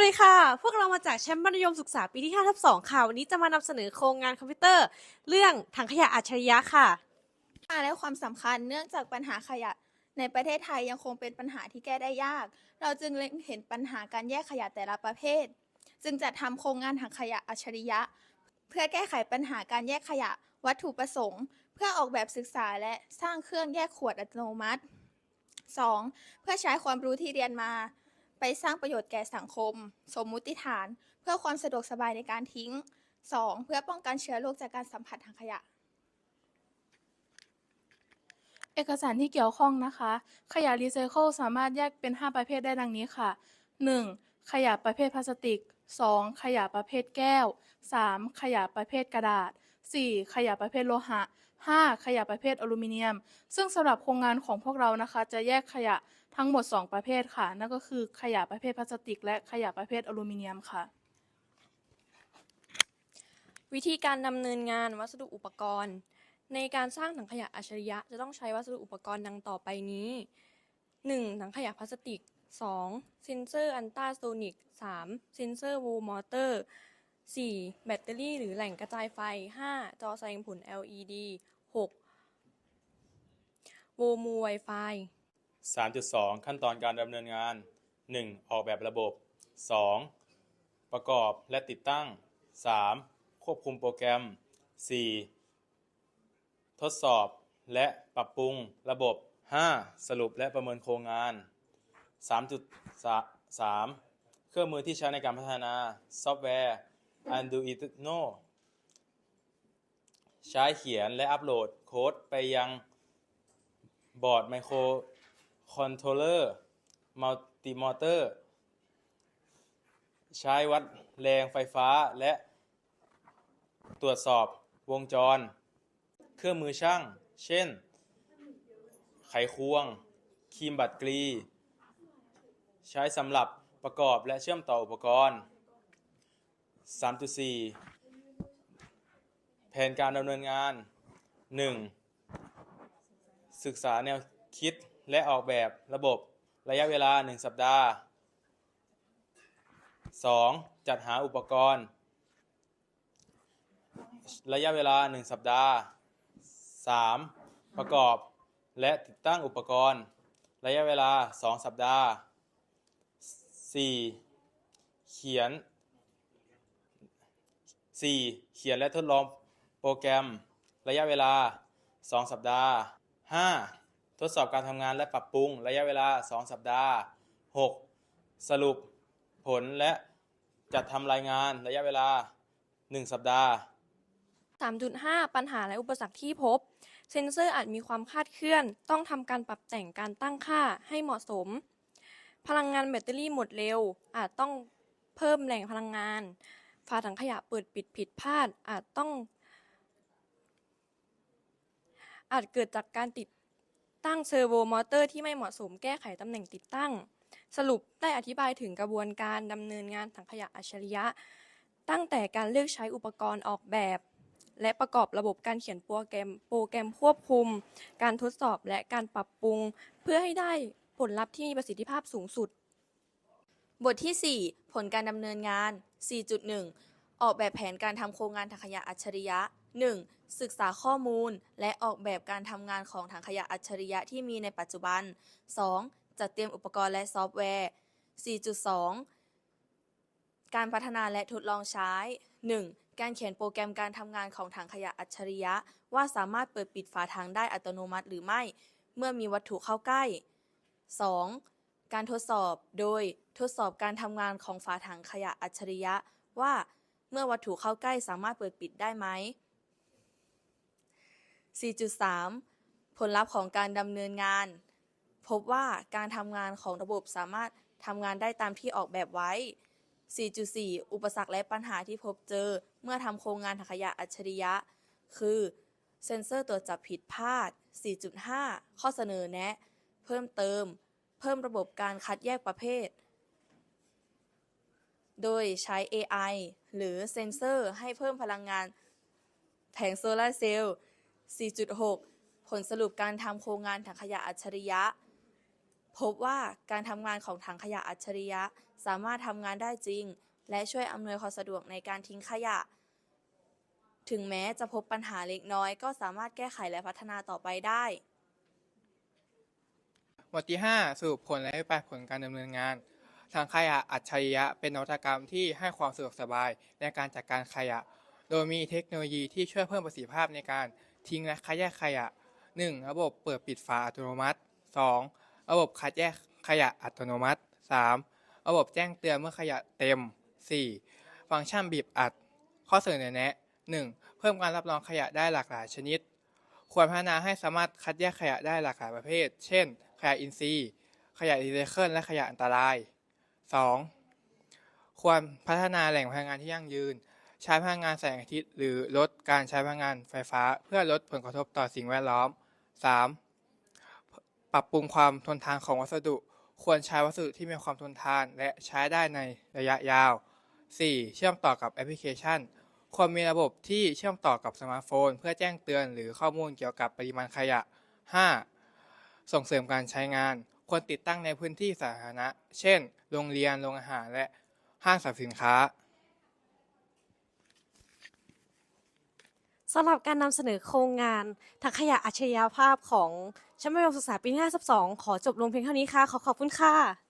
วัสดีค่ะ พวกเรามาจากแชั้นมัธยมศึกษาปีที่5ทับ2ค่ะ วันนี้จะมานำเสนอโครงงานคอมพิวเตอร์ เรื่องถังขยะอัจฉริยะค่ะปัญหาและความสำคัญเนื่องจากปัญหาขยะในประเทศไทยยังคงเป็นปัญหาที่แก้ได้ยาก เราจึงเล็งเห็นปัญหาการแยกขยะแต่ละประเภท จึงจัดทำโครงงานถังขยะอัจฉริยะ เพื่อแก้ไขปัญหาการแยกขยะวัตถุประสงค์ เพื่อออกแบบศึกษาและสร้างเครื่องแยกขวดอัตโนมัติ 2. เพื่อใช้ความรู้ที่เรียนมา ไปสร้างประโยชน์แก่สังคม สมมุติฐาน เพื่อความสะดวกสบายในการทิ้ง 2. เพื่อป้องกันเชื้อโรคจากการสัมผัสทางขยะ เอกสารที่เกี่ยวข้องนะคะ ขยะรีไซเคิลสามารถแยกเป็น 5 ประเภทได้ดังนี้ค่ะ 1. ขยะประเภทพลาสติก 2. ขยะประเภทแก้ว 3. ขยะประเภทกระดาษ 4. ขยะประเภทโลหะ 5. ขยะประเภทอลูมิเนียม ซึ่งสำหรับโครงงานของพวกเรานะคะ จะแยกขยะ ทั้งหมด 2 ประเภทค่ะ นั่นก็คือขยะประเภทพลาสติก และขยะประเภทอลูมิเนียมค่ะ วิธีการดำเนินงานวัสดุอุปกรณ์ ในการสร้างถังขยะอัจฉริยะจะต้องใช้วัสดุอุปกรณ์ดังต่อไปนี้ 1. ถังขยะพลาสติก 2. เซนเซอร์อันต้าโซนิก 3. เซนเซอร์วูมอเตอร์ 4. แบตเตอรี่หรือแหล่งกระจายไฟ 5. จอแสดงผล LED 6. โวมู Wi-Fi 3.2 ขั้นตอนการดำเนินงาน 1. ออกแบบระบบ 2. ประกอบและติดตั้ง 3. ควบคุมโปรแกรม 4. ทดสอบและปรับปรุงระบบ 5. สรุปและประเมินโครงงาน 3.3 เครื่องมือที่ใช้ในการพัฒนาซอฟต์แวร์ Arduino ใช้เขียนและอัปโหลดโค้ดไปยังบอร์ดไมโคร คอนโทรลเลอร์มัลติมอเตอร์ ใช้วัดแรงไฟฟ้าและตรวจสอบวงจร เครื่องมือช่าง เช่น ไขควง ครีมบัดกรี ใช้สำหรับประกอบและเชื่อมต่ออุปกรณ์ 3.4 แผนการดำเนินงาน 1. ศึกษาแนวคิด และออกแบบระบบระยะเวลา 1 สัปดาห์ 2. จัดหาอุปกรณ์ ระยะเวลา 1 สัปดาห์ 3. ประกอบและติดตั้งอุปกรณ์ ระยะเวลา 2 สัปดาห์ 4. เขียน 4. เขียนและทดลองโปรแกรม ระยะเวลา 2 สัปดาห์ 5. ทดสอบการทำงานและปรับปรุง ระยะเวลา 2 สัปดาห์ 6. สรุปผลและจัดทำรายงานระยะเวลา 1 สัปดาห์ 3.5 ปัญหาและอุปสรรคที่พบ เซนเซอร์อาจมีความคลาดเคลื่อน ต้องทำการปรับแต่งการตั้งค่าให้เหมาะสม พลังงานแบตเตอรี่หมดเร็ว อาจต้องเพิ่มแหล่งพลังงาน ฝาถังขยะเปิดปิดผิดพลาดอาจต้อง อาจเกิดจากการติด ตั้งเซอร์โวมอเตอร์ที่ไม่เหมาะสมแก้ไขตำแหน่งติดตั้ง สรุปได้อธิบายถึงกระบวนการดำเนินงานถังขยะอัจฉริยะ ตั้งแต่การเลือกใช้อุปกรณ์ออกแบบ และประกอบระบบการเขียนโปรแกรมโปรแกรมควบคุม การทดสอบและการปรับปรุง เพื่อให้ได้ผลลัพธ์ที่มีประสิทธิภาพสูงสุด บทที่ 4 ผลการดำเนินงาน 4.1 ออกแบบแผนการทำโครงงานถังขยะอัจฉริยะ 1. ศึกษาข้อมูล และออกแบบการทำงานของถังขยะอัจฉริยะที่มีในปัจจุบัน 2. จัดเตรียมอุปกรณ์และซอฟต์แวร์ 4.2 การพัฒนาและทดลองใช้ 1. การเขียนโปรแกรมการทำงานของถังขยะอัจฉริยะ ว่าสามารถเปิดปิดฝาถังได้อัตโนมัติหรือไม่ เมื่อมีวัตถุเข้าใกล้ 2. การทดสอบ โดยทดสอบการทำงานของฝาถังขยะอัจฉริยะ ว่าเมื่อวัตถุเข้าใกล้สามารถเปิดปิดได้ไหม 4.3 ผลลัพธ์ของการดำเนินงาน พบว่าการทำงานของระบบสามารถทำงานได้ตามที่ออกแบบไว้ 4.4 อุปสรรคและปัญหาที่พบเจอเมื่อทำโครงงานถังขยะอัจฉริยะ คือเซ็นเซอร์ตรวจจับผิดพลาด 4.5 ข้อเสนอแนะ เพิ่มเติม เพิ่มระบบการคัดแยกประเภท โดยใช้ AI หรือเซ็นเซอร์ให้เพิ่มพลังงานแผงโซลาร์เซลล์ 4.6 ผลสรุปการทำโครงงานถังขยะอัจฉริยะ พบว่าการทำงานของถังขยะอัจฉริยะ สามารถทำงานได้จริง และช่วยอำนวยความสะดวกในการทิ้งขยะ ถึงแม้จะพบปัญหาเล็กน้อย ก็สามารถแก้ไขและพัฒนาต่อไปได้หมวดที่ 5 สรุปผลและผลการดำเนินงานทางขยะอัจฉริยะเป็นนวัตกรรมที่ให้ความสะดวกสบายในการจัดการขยะ โดยมีเทคโนโลยีที่ช่วยเพิ่มประสิทธิภาพในการ ทิ้งและคัดแยกขยะ 1. ระบบเปิดปิดฝาอัตโนมัติ 2. ระบบคัดแยกขยะอัตโนมัติ 3. ระบบแจ้งเตือนเมื่อขยะเต็ม 4. ฟังก์ชันบีบอัด ข้อเสนอแนะ 1. เพิ่มการรับรองขยะได้หลากหลายชนิด ควรพัฒนาให้สามารถคัดแยกขยะได้หลากหลายประเภท เช่น ขยะอินทรีย์ ขยะรีไซเคิลและขยะอันตราย 2. ควรพัฒนาแหล่งพลังงานที่ยั่งยืน ใช้พลังงานแสงอาทิตย์ หรือลดการใช้พลังงานไฟฟ้า เพื่อลดผลกระทบต่อสิ่งแวดล้อม 3. ปรับปรุงความทนทานของวัสดุ ควรใช้วัสดุที่มีความทนทานและใช้ได้ในระยะยาว 4. เชื่อมต่อกับแอปพลิเคชัน ควรมีระบบที่เชื่อมต่อกับสมาร์ทโฟน เพื่อแจ้งเตือนหรือข้อมูลเกี่ยวกับปริมาณขยะ 5. ส่งเสริมการใช้งาน ควรติดตั้งในพื้นที่สาธารณะ เช่น โรงเรียน โรงอาหาร และห้างสรรพสินค้า สำหรับการนำเสนอโครงงานถังขยะอัจฉริยภาพของชั้นมัธยมศึกษาปีที่52 ขอจบลงเพียงเท่านี้ค่ะ ขอขอบคุณค่ะ